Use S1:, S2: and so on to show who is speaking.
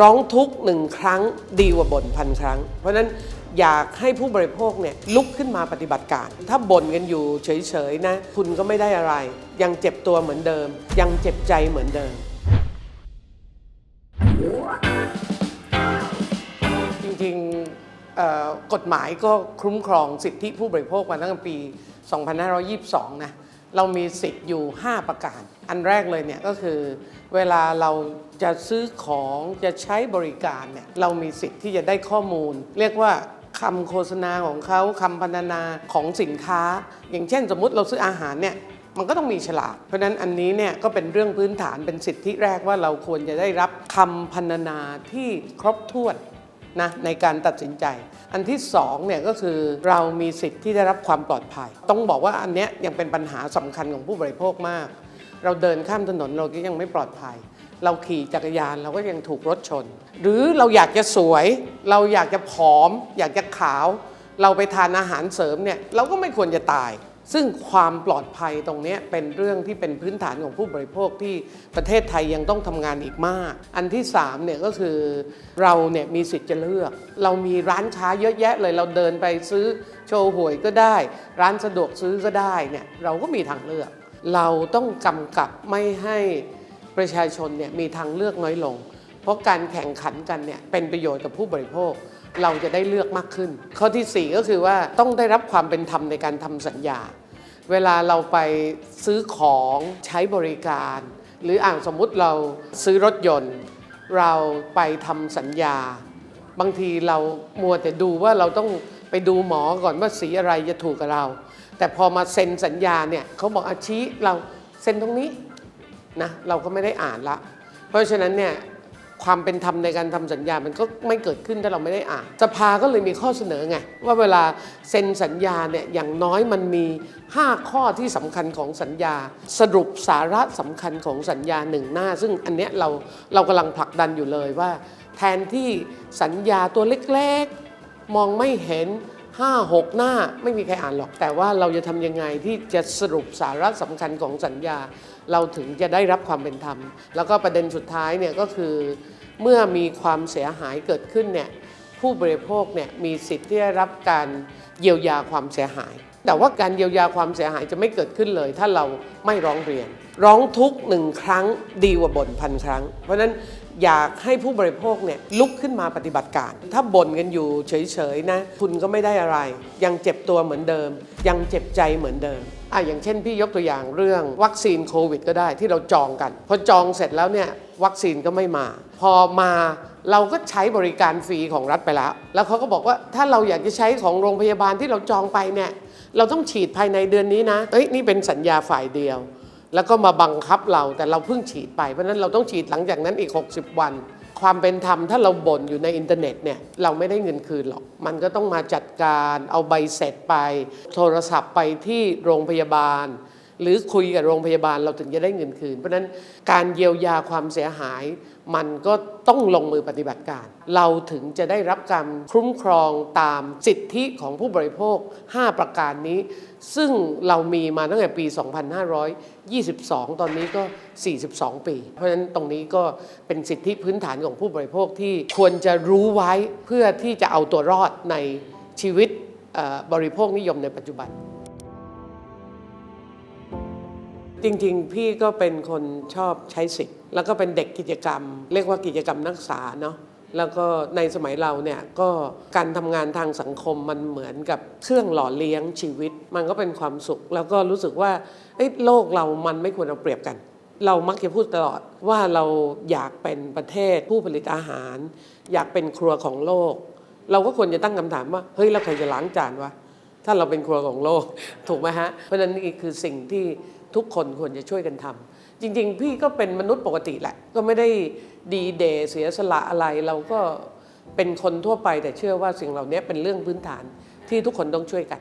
S1: ร้องทุกหนึ่งครั้งดีกว่าบ่นพันครั้ง เพราะฉะนั้นอยากให้ผู้บริโภคเนี่ยลุกขึ้นมาปฏิบัติการ ถ้าบ่นกันอยู่เฉยๆนะ คุณก็ไม่ได้อะไร ยังเจ็บตัวเหมือนเดิม ยังเจ็บใจเหมือนเดิม จริงๆกฎหมายก็คุ้มครองสิทธิผู้บริโภคมาตั้งแต่ปี 2522 นะ เรามีสิทธิ์อยู่ 5 ประการ อันแรกเลยเนี่ยก็คือเวลาเราจะซื้อของจะใช้บริการเนี่ยเรามีสิทธิ์ที่จะได้ข้อมูล เรียกว่าคำโฆษณาของเขาคำพรรณนาของสินค้า อย่างเช่นสมมุติเราซื้ออาหารเนี่ยมันก็ต้องมีฉลาก เพราะฉะนั้นอันนี้เนี่ยก็เป็นเรื่องพื้นฐานเป็นสิทธิแรกว่าเราควรจะได้รับคำพรรณนาที่ครบถ้วน นะในการตัดสินใจ อันที่สองเนี่ยก็คือเรามีสิทธิ์ที่ได้รับความปลอดภัย ต้องบอกว่าอันเนี้ยยังเป็นปัญหาสำคัญของผู้บริโภคมาก เราเดินข้ามถนนเราก็ยังไม่ปลอดภัย เราขี่จักรยานเราก็ยังถูกรถชน หรือเราอยากจะสวย เราอยากจะผอม อยากจะขาว เราไปทานอาหารเสริมเนี่ยเราก็ไม่ควรจะตาย ซึ่งความปลอดภัยตรงนี้เป็นเรื่องที่เป็นพื้นฐานของผู้บริโภคที่ประเทศไทยยังต้องทำงานอีกมาก อันที่3เนี่ยก็คือเราเนี่ยมีสิทธิ์จะเลือก เรามีร้านค้าเยอะแยะเลยเราเดินไปซื้อโชว์หวยก็ได้ ร้านสะดวกซื้อก็ได้เนี่ยเราก็มีทางเลือก เราต้องกำกับไม่ให้ประชาชนเนี่ยมีทางเลือกน้อยลง เพราะการแข่งขันกันเนี่ยเป็นประโยชน์กับผู้บริโภค เราจะได้เลือกมากขึ้น ข้อทีสี่ 4 ก็คือว่าต้องได้รับความเป็นธรรมในการทำสัญญา เวลาเราไปซื้อของใช้บริการ หรืออ่างสมมุติเราซื้อรถยนต์ เราไปทำสัญญา บางทีเรามัวแต่ดูว่าเราต้องไปดูหมอก่อนว่าสีอะไรจะถูกกับเรา แต่พอมาเซ็นสัญญาเนี่ยเขาบอกอาชี้เราเซ็นตรงนี้นะเราก็ไม่ได้อ่านละ เพราะฉะนั้นเนี่ย ความเป็นธรรมในการทำสัญญา มันก็ไม่เกิดขึ้นถ้าเราไม่ได้อ่านสภาก็เลยมีข้อเสนอไงว่าเวลาเซ็นสัญญาเนี่ยอย่างน้อยมันมี 5 ข้อที่สำคัญของสัญญา สรุปสาระสำคัญของสัญญาหนึ่งหน้า ซึ่งอันเนี้ยเราเรากำลังผลักดันอยู่เลยว่า แทนที่สัญญาตัวเล็กๆ มองไม่เห็น 5 6 หน้าไม่มีใครอ่านหรอก แต่ว่าเราจะทำยังไงที่จะสรุปสาระสำคัญของสัญญา เราถึงจะได้รับความเป็นธรรม แล้วก็ประเด็นสุดท้ายเนี่ยก็คือ เมื่อมีความเสียหายเกิดขึ้นเนี่ยผู้บริโภคเนี่ยมีสิทธิ์ที่ได้รับการเยียวยาความเสียหาย แต่ว่าการเยียวยาความเสียหายจะไม่เกิดขึ้นเลย ถ้าเราไม่ร้องเรียน ร้องทุกข์หนึ่งครั้งดีกว่าบ่นพันครั้ง เพราะฉะนั้น อยากให้ผู้บริโภคเนี่ยลุกขึ้นมาปฏิบัติการ ถ้าบ่นกันอยู่เฉยๆนะคุณก็ไม่ได้อะไร ยังเจ็บตัวเหมือนเดิม ยังเจ็บใจเหมือนเดิมอะอย่างเช่นพี่ยกตัวอย่างเรื่องวัคซีนโควิดก็ได้ที่เราจองกัน พอจองเสร็จแล้วเนี่ยวัคซีนก็ไม่มา พอมาเราก็ใช้บริการฟรีของรัฐไปแล้ว แล้วเขาก็บอกว่าถ้าเราอยากจะใช้ของโรงพยาบาลที่เราจองไปเนี่ยเราต้องฉีดภายในเดือนนี้นะเอ้ยนี่เป็นสัญญาฝ่ายเดียว แล้วก็มาบังคับเราแต่เราเพิ่งฉีดไป เพราะนั้นเราต้องฉีดหลังจากนั้นอีก 60 วัน ความเป็นธรรมถ้าเราบ่นอยู่ในอินเทอร์เน็ตเนี่ยเราไม่ได้เงินคืนหรอก มันก็ต้องมาจัดการเอาใบเสร็จไป โทรศัพท์ไปที่โรงพยาบาล หรือคุยกับโรงพยาบาลเราถึงจะได้เงินคืน เพราะนั้นการเยียวยาความเสียหาย มันก็ต้องลงมือปฏิบัติการ เราถึงจะได้รับการคุ้มครองตามสิทธิของผู้บริโภค 5 ประการนี้ ซึ่งเรามีมาตั้งแต่ปี 2522 ตอนนี้ก็ 42 ปี เพราะฉะนั้นตรงนี้ก็เป็นสิทธิพื้นฐานของผู้บริโภคที่ควรจะรู้ไว้เพื่อที่จะเอาตัวรอดในชีวิตบริโภคนิยมในปัจจุบัน จริงๆ พี่ก็เป็นคนชอบใช้สิทธิ์ แล้วก็เป็นเด็กกิจกรรม เรียกว่ากิจกรรมนักศึกษาเนาะแล้วก็ในสมัยเราเนี่ยก็การทำงานทางสังคมมันเหมือนกับเครื่องหล่อเลี้ยงชีวิต มันก็เป็นความสุข แล้วก็รู้สึกว่าโลกเรามันไม่ควรเอาเปรียบกัน เรามักจะพูดตลอดว่าเราอยากเป็นประเทศผู้ผลิตอาหาร อยากเป็นครัวของโลก เราก็ควรจะตั้งคำถามว่าเฮ้ยแล้วใครจะล้างจานวะถ้าเราเป็นครัวของโลกถูกไหมฮะเพราะฉะนั้นนี่คือสิ่งที่ ทุกคนควรจะช่วยกันทำจริง ๆ พี่ก็เป็นมนุษย์ปกติแหละ ก็ไม่ได้ดีเดย์เสียสละอะไรเราก็เป็นคนทั่วไปแต่เชื่อว่าสิ่งเหล่านี้เป็นเรื่องพื้นฐานที่ทุกคนต้องช่วยกัน